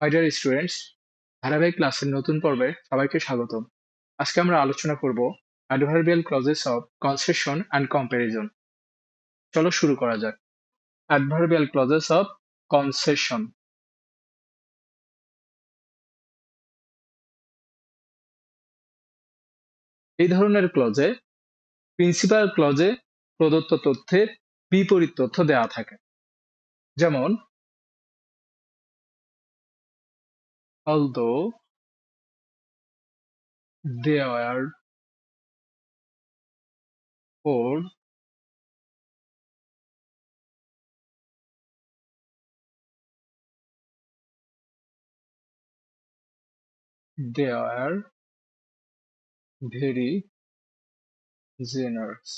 My dear students ধারাবাহিক ক্লাসের নতুন পর্বে সবাইকে স্বাগতম। আজকে আমরা আলোচনা করব adverbial clauses of concession and comparison চলো শুরু করা যাক। অ্যাডভার্বিয়াল ক্লজেস অফ কনসেশন এই ধরনের ক্লজে প্রিন্সিপাল ক্লজে প্রদত্ত তথ্যের বিপরীত তথ্য দেওয়া থাকে। যেমন although they were poor they are very generous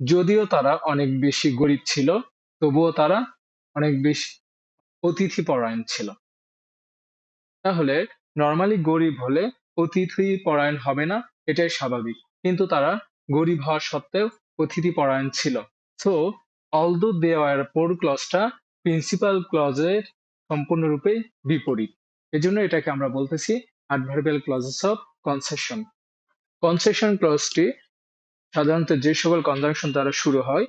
যদিও তারা অনেক বেশি গরিব ছিল তবুও তারা অনেক বেশি অতিথি পরায়ণ ছিল। তাহলে নর্মালি গরিব হলে অতিথি পরায়ণ হবে না, এটাই স্বাভাবিক। কিন্তু তারা গরিব হওয়া সত্ত্বেও অতিথি পরায়ণ ছিল। সো অলদো দেওয়ার পোর ক্লজটা প্রিন্সিপাল ক্লজের সম্পূর্ণরূপে বিপরীত। এজন্য এটাকে আমরা বলতেছি adverbial clauses of concession concession ক্লজটি সাধারণত যে সকল কনজাংশন দ্বারা শুরু হয়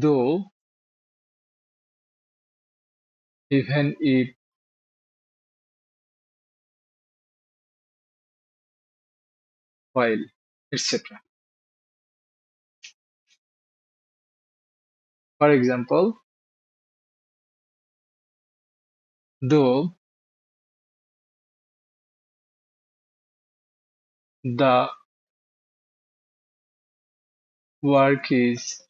দো even if while etc for example though the work is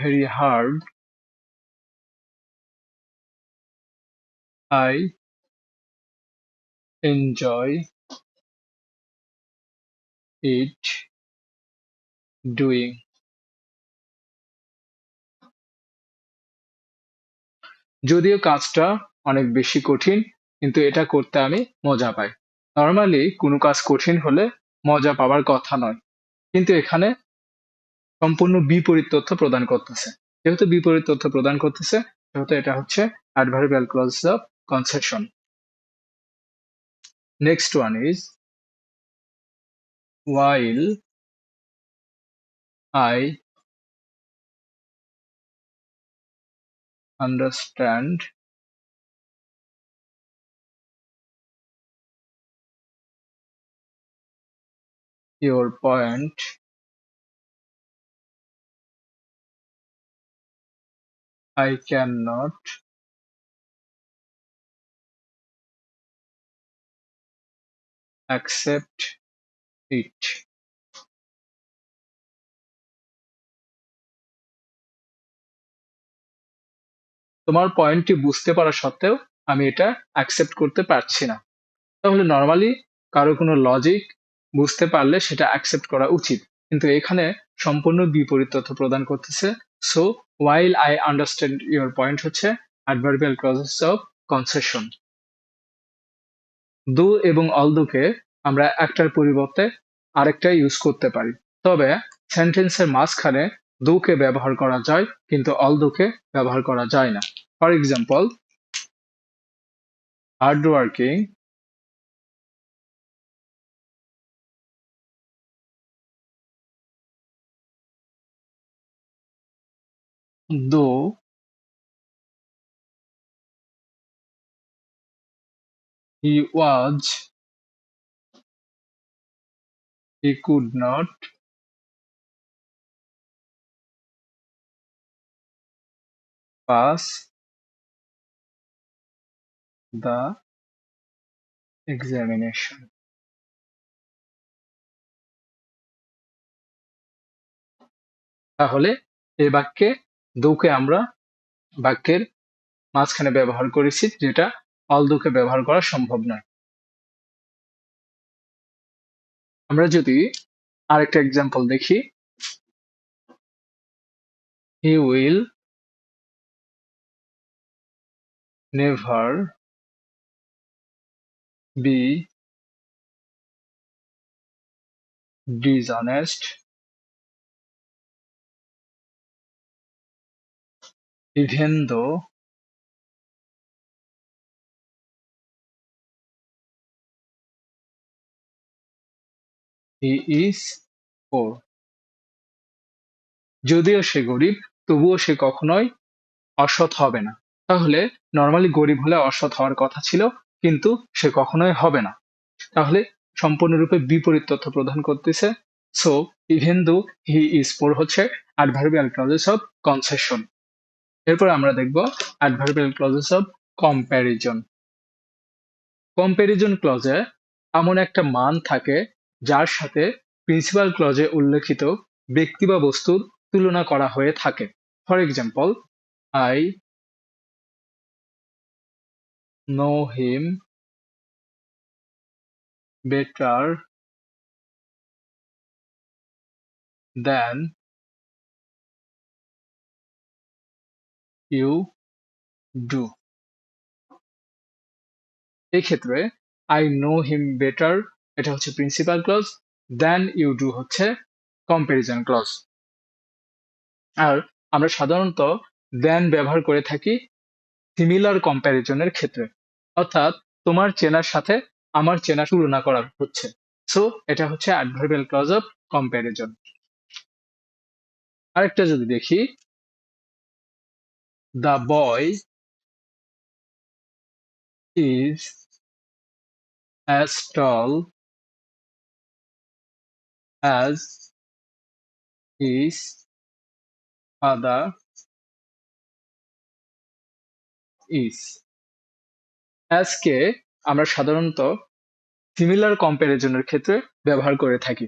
very hard I enjoy it doing. যদিও কাজটা অনেক বেশি কঠিন, কিন্তু এটা করতে আমি মজা পাই। নর্মালি কোনো কাজ কঠিন হলে মজা পাওয়ার কথা নয়, কিন্তু এখানে সম্পূর্ণ বিপরীত তথ্য প্রদান করতেছে। যেহেতু বিপরীত তথ্য প্রদান করতেছে, সেহেতু এটা হচ্ছে adverbial clause of concession. Next one is while I understand your point I cannot accept it. তোমার পয়েন্টটি বুঝতে পারা সত্ত্বেও আমি এটা অ্যাকসেপ্ট করতে পারছি না। তাহলে নর্মালি কারও কোনো লজিক বুঝতে পারলে সেটা অ্যাকসেপ্ট করা উচিত। কিন্তু এখানে সম্পূর্ণ বিপরীত তথ্য প্রদান করতেছে। So while I understand your point হচ্ছে অ্যাডভার্বিয়াল ক্লজেস অফ কনসেশন দু এবং অলদুকে আমরা একটার পরিবর্তে আরেকটা ইউজ করতে পারি। তবে সেন্টেন্সের মাঝখানে দুকে ব্যবহার করা যায়, কিন্তু অলদুকে ব্যবহার করা যায় না। For example hard working he was he could not pass the examination তাহলে এই বাক্যে দৌকে আমরা বাক্যের মাঝখানে ব্যবহার করেছি যেটা অলদোকে ব্যবহার করা সম্ভব নয়। আমরা যদি আরেকটা এক্সাম্পল দেখি। He will never be dishonest even though he is poor. যদিও সে গরিব, তবুও সে কখনোই অসৎ হবে না। তাহলে নর্মালি গরিব হলে অসৎ হওয়ার কথা ছিল, কিন্তু সে কখনোই হবে না। তাহলে সম্পূর্ণরূপে বিপরীত তথ্য প্রদান করতেছে। So even though he is poor হচ্ছে অ্যাডভার্বিয়াল ক্লজেস অফ কনসেশন এরপর আমরা দেখব adverbial clauses of comparison comparison ক্লজে এমন একটা মান থাকে যার সাথে প্রিন্সিপাল ক্লজে উল্লেখিত ব্যক্তি বা বস্তুর তুলনা করা হয়ে থাকে। For example I know him better than you do এক্ষেত্রে আই নো হিম বেটার এটা হচ্ছে principal clause than you do হচ্ছে কম্প্যারিজন ক্লজ আর আমরা সাধারণত দেন ব্যবহার করে থাকি সিমিলার কম্প্যারিজনের ক্ষেত্রে। অর্থাৎ তোমার চেনার সাথে আমার চেনা তুলনা করা হচ্ছে। সো এটা হচ্ছে অ্যাডভার্বিয়াল ক্লজ অফ কম্প্যারিজন আরেকটা যদি দেখি the boy is as tall as his father is. কে আমরা সাধারণত সিমিলার কম্প্যারিজনের ক্ষেত্রে ব্যবহার করে থাকি।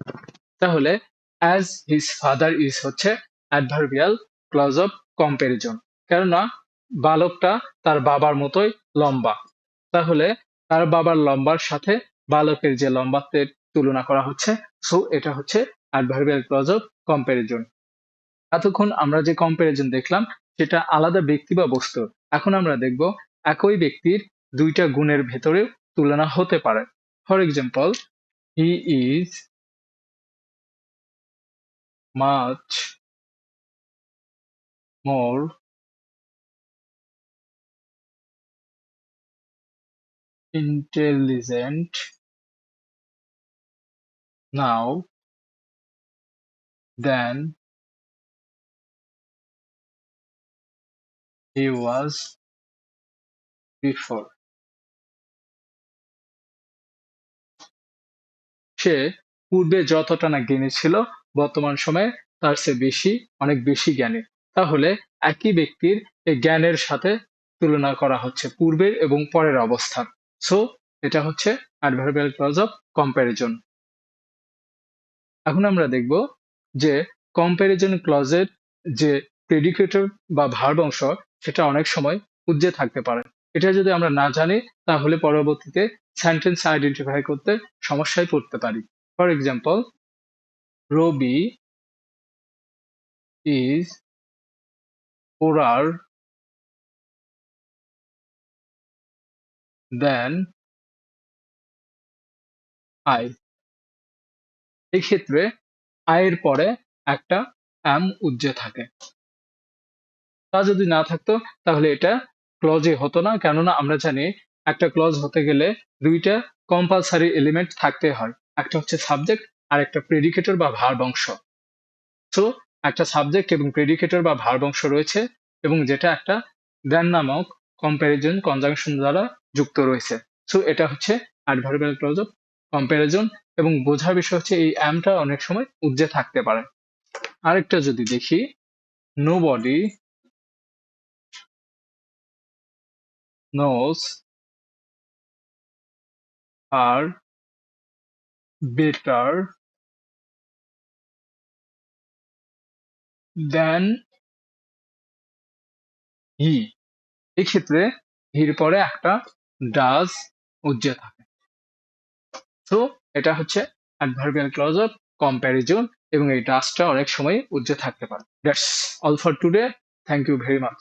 তাহলে অ্যাজ হিজ ফাদার ইজ হচ্ছে অ্যাডভার্বিয়াল ক্লজ অফ কম্প্যারিজন কেননা, বালকটা তার বাবার মতোই লম্বা। তাহলে, তার বাবার লম্বার সাথে বালকের যে লম্বাত্বের তুলনা করা হচ্ছে সো এটা হচ্ছে অ্যাডভার্বিয়াল ক্লজ অফ কম্প্যারিজন এতক্ষণ আমরা যে কম্প্যারিজন দেখলাম, সেটা আলাদা ব্যক্তি বা বস্তু। এখন আমরা দেখব একই ব্যক্তির দুইটা গুণের ভেতরে তুলনা হতে পারে। For example he is much more intelligent now than he was before. সে পূর্বে যতটা না জ্ঞানী ছিল, বর্তমান সময়ে তার চেয়ে বেশি, অনেক বেশি জ্ঞানী। তাহলে একই ব্যক্তির এই জ্ঞানের সাথে তুলনা করা হচ্ছে পূর্বের এবং পরের অবস্থার। সো এটা হচ্ছে অ্যাডভার্বিয়াল ক্লজ অফ কম্প্যারিজন এখন আমরা দেখব যে কম্প্যারিজন ক্লজের যে প্রেডিকেটর বা ভার্ব অংশ, সেটা অনেক সময় উজ্জে থাকতে পারে। এটা যদি আমরা না জানি, তাহলে পরবর্তীতে সেন্টেন্স আইডেন্টিফাই করতে সমস্যায় পড়তে পারি। For example Ravi is poorer than I. এই ক্ষেত্রে আয়ের পরে একটা এম উজ্জে থাকে। তা যদি না থাকতো, তাহলে এটা ক্লজে হতো না। কেননা আমরা জানি একটা ক্লজ হতে গেলে দুইটা কম্পালসারি এলিমেন্ট থাকতে হয়। একটা হচ্ছে সাবজেক্ট আর একটা প্রেডিকেটর বা ভার বংশ সো একটা সাবজেক্ট এবং প্রেডিকেটর বা ভার বংশ রয়েছে এবং যেটা একটা দেন নামক কম্প্যারিজন কনজাংশন দ্বারা যুক্ত রয়েছে। সো এটা হচ্ছে অ্যাডভার্বিয়াল ক্লজ অফ কম্প্যারিজন এবং বোঝার বিষয় হচ্ছে এই অ্যামটা অনেক সময় উজ্জে থাকতে পারে। আরেকটা যদি দেখি nobody knows are better than he এক্ষেত্রে হির পরে একটা ডাজ উজ্জে থাকে। তো এটা হচ্ছে অ্যাডভার্বিয়াল ক্লজ অফ কম্প্যারিজন এবং এই ডাস্টটা অনেক সময় উজ্জে থাকতে পারে। That's all for today thank you very much